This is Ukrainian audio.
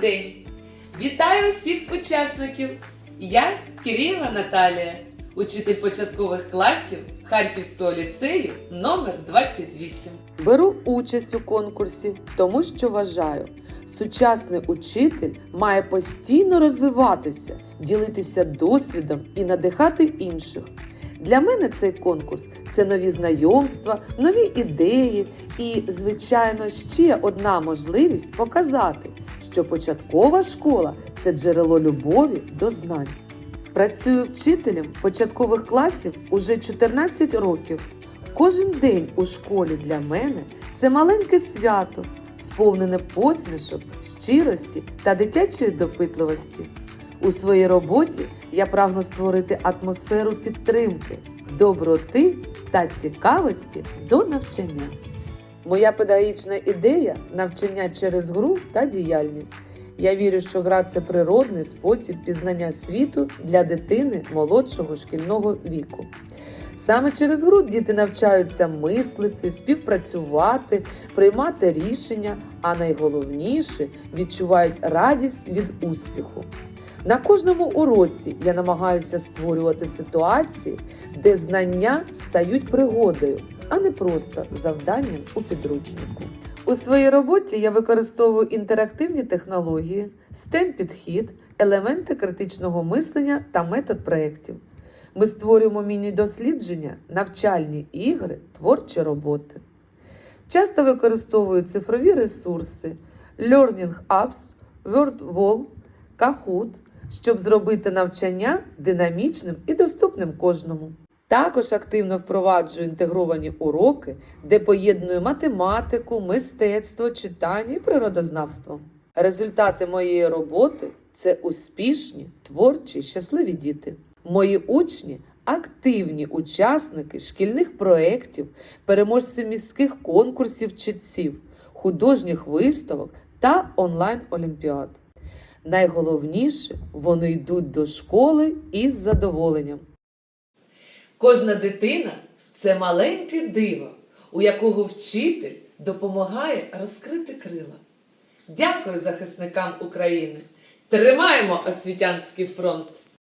День! Вітаю всіх учасників! Я Кирилова Наталія, учитель початкових класів Харківського ліцею номер 28. Беру участь у конкурсі, тому що вважаю, сучасний учитель має постійно розвиватися, ділитися досвідом і надихати інших. Для мене цей конкурс це нові знайомства, нові ідеї і, звичайно, ще одна можливість показати, що початкова школа це джерело любові до знань. Працюю вчителем початкових класів уже 14 років. Кожен день у школі для мене це маленьке свято, сповнене посмішок, щирості та дитячої допитливості. У своїй роботі я прагну створити атмосферу підтримки, доброти та цікавості до навчання. Моя педагогічна ідея навчання через гру та діяльність. Я вірю, що гра це природний спосіб пізнання світу для дитини молодшого шкільного віку. Саме через гру діти навчаються мислити, співпрацювати, приймати рішення, а найголовніше відчувають радість від успіху. На кожному уроці я намагаюся створювати ситуації, де знання стають пригодою, а не просто завданням у підручнику. У своїй роботі я використовую інтерактивні технології, stem підхід, елементи критичного мислення та метод проєктів. Ми створюємо міні-дослідження, навчальні ігри, творчі роботи. Часто використовую цифрові ресурси Learning Apps, WordWall, Kahoot, щоб зробити навчання динамічним і доступним кожному. Також активно впроваджую інтегровані уроки, де поєдную математику, мистецтво, читання і природознавство. Результати моєї роботи це успішні, творчі, щасливі діти. Мої учні активні учасники шкільних проєктів, переможці міських конкурсів читців, художніх виставок та онлайн-олімпіад. Найголовніше, вони йдуть до школи із задоволенням. Кожна дитина це маленьке диво, у якого вчитель допомагає розкрити крила. Дякую захисникам України! Тримаємо освітянський фронт!